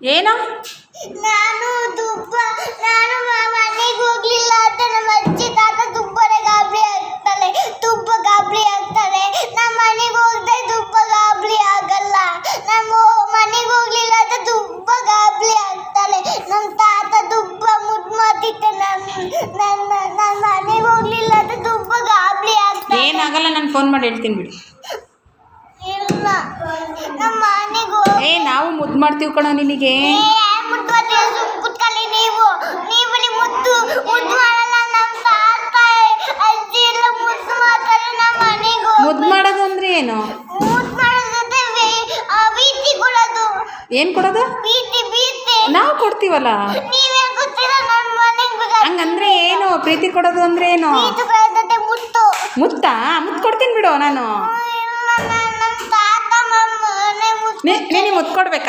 ಏನೋ? ನಾನು ದುಬ್ಬ ನಾನು ಮನೆಗೆ ಹೋಗ್ಲಿಲ್ಲ ಅಂತ ನಮ್ಮ ಅಜ್ಜಿ ತಾತ ದುಬ್ಬನೇ ಗಾಬರಿ ಆಗ್ತಾಳೆ ತುಪ್ಪ ಗಾಬರಿ ಆಗ್ತಾಳೆ ನಮ್ಮ ಮನೆಗೆ ಹೋಗದೆ ದುಬ್ಬ ಗಾಬರಿ ಆಗಲ್ಲ. ನಮ್ಮ ಮನೆಗೆ ಹೋಗ್ಲಿಲ್ಲ ಅಂತ ದುಬ್ಬ ಗಾಬರಿ ಆಗ್ತಾನೆ. ನಮ್ಮ ತಾತ ದುಬ್ಬ ಮುದ್ದು ಮಾತಿತ್ತೆ ನನ್ನ ನನ್ನ ನನ್ನ ಮನೆಗೆ ಹೋಗ್ಲಿಲ್ಲ ಅಂತ ದುಬ್ಬ ಗಾಬರಿ ಆಗ್ತಾಳೆ ಏನಾಗಲ್ಲ ನಾನು ಫೋನ್ ಮಾಡಿ ಹೇಳ್ತೀನಿ ಬಿಡಿ. ಏ ನಾವು ಮುದ್ದು ಮಾಡ್ತೀವಿ ಕಣೋ ನಿನಗೆ. ಮುದ್ದು ಕುತ್ಕೊಳ್ಳಿ ನೀವು. ನೀವು ಇಲ್ಲಿ ಮುದ್ದು ಮುದ್ದು ಮಾಡಲ್ಲ ನಮ್ಮ ತಾತ ಅಜ್ಜಿ ಎಲ್ಲ ಮುದ್ದು ಮಾಡ್ತಾರೆ ನಮ್ಮ ಮನೆಗೆ. ಮುದ್ದು ಮಾಡೋದು ಅಂದ್ರೆ ಏನು? ಏನ್ ಕೊಡೋದು? ನಾವು ಕೊಡ್ತೀವಲ್ಲ? ಹಂಗಂದ್ರೆ ಏನು? ಪ್ರೀತಿ ಕೊಡೋದು ಅಂದ್ರೆ ಏನು? ಮುತ್ತಾ. ಮುತ್ತು? ಕೊಡ್ತೀನಿ ಬಿಡು ನಾನು. ನೀನು ಮುತ್ಕೊಡ್ಬೇಕು ಕೊಡ್ಬೇಕಾ